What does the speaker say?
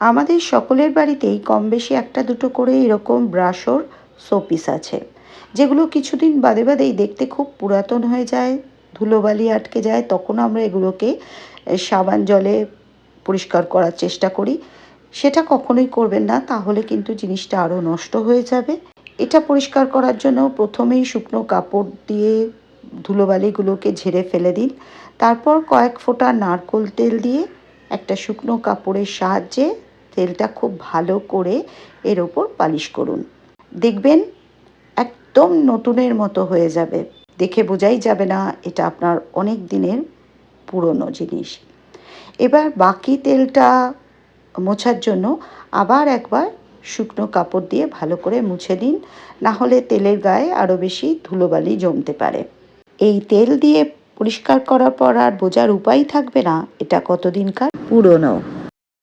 আমাদের সকলের বাড়িতেই কম বেশি একটা দুটো করে এরকম ব্রাশর শোপিস আছে, যেগুলো কিছুদিন বাদে বাদেই দেখতে খুব পুরাতন হয়ে যায়, ধুলোবালি আটকে যায় তখন আমরা এগুলোকে সাবান জলে পরিষ্কার করার চেষ্টা করি। সেটা কখনোই করবেন না, তাহলে কিন্তু জিনিসটা আরও নষ্ট হয়ে যাবে। এটা পরিষ্কার করার জন্য প্রথমেই শুকনো কাপড় দিয়ে ধুলোবালিগুলোকে ঝেড়ে ফেলে দিন। তারপর কয়েক ফোঁটা নারকোল তেল দিয়ে একটা শুকনো কাপড়ের সাহায্যে তেলটা খুব ভালো করে এর ওপর পালিশ করুন। দেখবেন একদম নতুনের মতো হয়ে যাবে। দেখে বোঝাই যাবে না, এটা আপনার অনেক দিনের পুরনো জিনিস। এবার বাকি তেলটা মোছার জন্য আবার একবার শুকনো কাপড় দিয়ে ভালো করে মুছে দিন না হলে তেলের গায়ে আরও বেশি ধুলোবালি জমতে পারে। এই তেল দিয়ে পরিষ্কার করার পর আর বোঝার উপায় থাকবে না, এটা কতদিনকার পুরনো।